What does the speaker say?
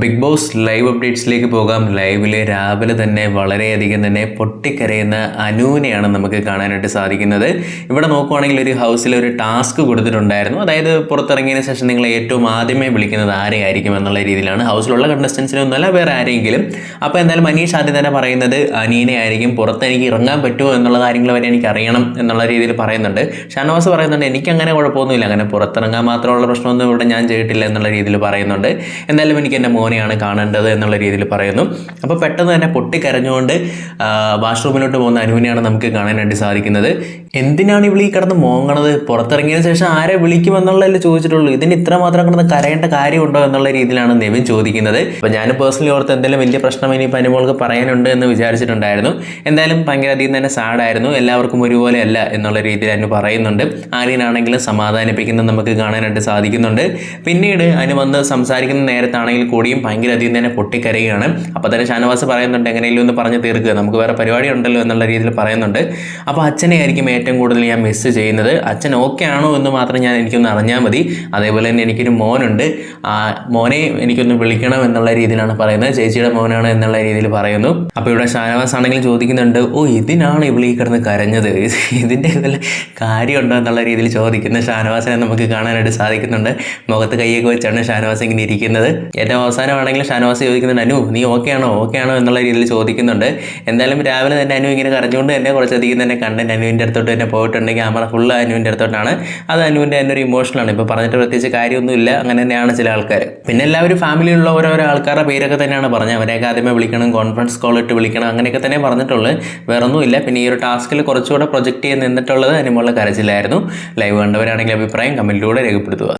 Big boss live അപ്ഡേറ്റ്സിലേക്ക് പോകാം. ലൈവിൽ രാവിലെ തന്നെ വളരെയധികം തന്നെ പൊട്ടിക്കരയുന്ന അനുവിനെയാണ് നമുക്ക് കാണാനായിട്ട് സാധിക്കുന്നത്. ഇവിടെ നോക്കുവാണെങ്കിൽ ഒരു ഹൗസിൽ ഒരു ടാസ്ക് കൊടുത്തിട്ടുണ്ടായിരുന്നു. അതായത് പുറത്തിറങ്ങിയതിന് ശേഷം നിങ്ങൾ ഏറ്റവും ആദ്യമേ വിളിക്കുന്നത് ആരെയായിരിക്കും എന്നുള്ള രീതിയിലാണ്. ഹൗസിലുള്ള കണ്ടസ്റ്റൻസിനൊന്നുമല്ല വേറെ ആരെങ്കിലും അപ്പോൾ എന്തായാലും മനീഷ് ആദ്യം തന്നെ പറയുന്നത് അനീനെ ആയിരിക്കും. പുറത്ത് എനിക്ക് ഇറങ്ങാൻ പറ്റുമോ എന്നുള്ള കാര്യങ്ങൾ വരെ എനിക്ക് അറിയണം എന്നുള്ള രീതിയിൽ പറയുന്നുണ്ട്. ഷാനവാസ് പറയുന്നുണ്ട് എനിക്ക് അങ്ങനെ കുഴപ്പമൊന്നുമില്ല. അങ്ങനെ പുറത്തിറങ്ങാൻ മാത്രമുള്ള പ്രശ്നമൊന്നും ഇവിടെ ഞാൻ ചെയ്തിട്ടില്ല എന്നുള്ള രീതിയിൽ പറയുന്നുണ്ട്. എന്തായാലും എനിക്ക് എന്റെ മോനെയാണ് കാണേണ്ടത് എന്നുള്ള രീതിയിൽ പറയുന്നു. അപ്പോൾ പെട്ടെന്ന് തന്നെ പൊട്ടിക്കരഞ്ഞുകൊണ്ട് വാഷ്റൂമിലോട്ട് പോകുന്ന അനുവിനെയാണ് നമുക്ക് കാണാനായിട്ട് സാധിക്കുന്നത്. എന്തിനാണ് ഇവൾ ഈ കിടന്ന് മോങ്ങണത്? പുറത്തിറങ്ങിയതിന് ശേഷം ആരെ വിളിക്കുമെന്നുള്ളതല്ലേ ചോദിച്ചിട്ടുള്ളൂ. ഇതിന് ഇത്ര മാത്രം കിടന്ന് കരയേണ്ട കാര്യമുണ്ടോ എന്നുള്ള രീതിയിലാണ് നെവിൻ ചോദിക്കുന്നത്. അപ്പോൾ ഞാൻ പേഴ്സണലി ഓർത്ത് എന്തെങ്കിലും വലിയ പ്രശ്നം ഇനി പനിമോൾക്ക് പറയാനുണ്ട് എന്ന് വിചാരിച്ചിട്ടുണ്ടായിരുന്നു. എന്തായാലും ഭയങ്കര അധികം തന്നെ സാഡായിരുന്നു. എല്ലാവർക്കും ഒരുപോലെ അല്ല എന്നുള്ള രീതിയിൽ അനു പറയുന്നുണ്ട്. ആര്യനാണെങ്കിലും സമാധാനിപ്പിക്കുന്നത് നമുക്ക് കാണാനായിട്ട് സാധിക്കുന്നുണ്ട്. പിന്നീട് അനു വന്ന് സംസാരിക്കുന്ന നേരത്താണെങ്കിൽ കൂടിയും ഭയങ്കര അധികം തന്നെ പൊട്ടിക്കരയുകയാണ്. അപ്പോൾ തന്നെ ഷാനവാസ് പറയുന്നുണ്ട് എങ്ങനെയെങ്കിലും ഒന്ന് പറഞ്ഞ് തീർക്കുക. നമുക്ക് വേറെ പരിപാടി ഉണ്ടല്ലോ എന്നുള്ള രീതിയിൽ പറയുന്നുണ്ട്. അപ്പോൾ അച്ഛനെ ആയിരിക്കും ഏറ്റവും കൂടുതൽ ഞാൻ മിസ് ചെയ്യുന്നത്. അച്ഛൻ ഓക്കെ ആണോ എന്ന് മാത്രം ഞാൻ എനിക്കൊന്ന് അറിഞ്ഞാൽ മതി. അതേപോലെ തന്നെ എനിക്കൊരു മോനുണ്ട്. മോനെ എനിക്കൊന്ന് വിളിക്കണം എന്നുള്ള രീതിയിലാണ് പറയുന്നത്. ചേച്ചിയുടെ മോനാണ് എന്നുള്ള രീതിയിൽ പറയുന്നു. അപ്പോൾ ഇവിടെ ഷാനവാസ് ആണെങ്കിലും ചോദിക്കുന്നുണ്ട് ഓ ഇതിനാണ് ഇവിളി കിടന്ന് കരഞ്ഞത്? ഇതിന്റെ വല്ല കാര്യമുണ്ടോ എന്നുള്ള രീതിയിൽ ചോദിക്കുന്ന ഷാനവാസിനെ നമുക്ക് കാണാനായിട്ട് സാധിക്കുന്നുണ്ട്. മുഖത്ത് കൈയൊക്കെ വെച്ചാണ് ഷാനവാസ് ഇങ്ങനെ ഇരിക്കുന്നത്. ഏറ്റവും അവസാനമാണെങ്കിൽ ഷാനവാസ് ചോദിക്കുന്നുണ്ട് അനു നീ ഓക്കെ ആണോ ഓക്കെ ആണോ എന്നുള്ള രീതിയിൽ ചോദിക്കുന്നുണ്ട്. എന്തായാലും രാവിലെ തന്നെ അനു ഇങ്ങനെ കരഞ്ഞുകൊണ്ട് തന്നെ കുറച്ചധികം തന്നെ കണ്ടന്റ് അനുവിന്റെ അടുത്തോട്ട് തന്നെ പോയിട്ടുണ്ട് ക്യാമറ ഫുൾ അനുവിന്റെ അടുത്തോട്ടാണ്. അത് അനുവിന്റെ തന്നെ ഒരു ഇമോഷനാണ് ഇപ്പോൾ പറഞ്ഞിട്ട് പ്രത്യേകിച്ച് കാര്യമൊന്നുമില്ല അങ്ങനെ തന്നെയാണ് ചില ആൾക്കാർ പിന്നെ എല്ലാവരും ഫാമിലിയിലുള്ള ഓരോരോ ആൾക്കാരുടെ പേരൊക്കെ തന്നെയാണ് പറഞ്ഞത്. അവരെയൊക്കെ ആദ്യമേ വിളിക്കണം കോൺഫറൻസ് കോൾ ഇട്ട് വിളിക്കണം അങ്ങനെയൊക്കെ തന്നെ പറഞ്ഞിട്ടുള്ളൂ. വേറെ ഒന്നുമില്ല പിന്നെ ഈ ഒരു ടാസ്കിൽ കുറച്ചുകൂടെ പ്രൊജക്റ്റ് ചെയ്ത് നിന്നിട്ടുള്ളത് അനുമുള്ള കരച്ചിലായിരുന്നു. ലൈവ് കണ്ടവരാണെങ്കിൽ അഭിപ്രായം കമന്റിലൂടെ രേഖപ്പെടുത്തുക.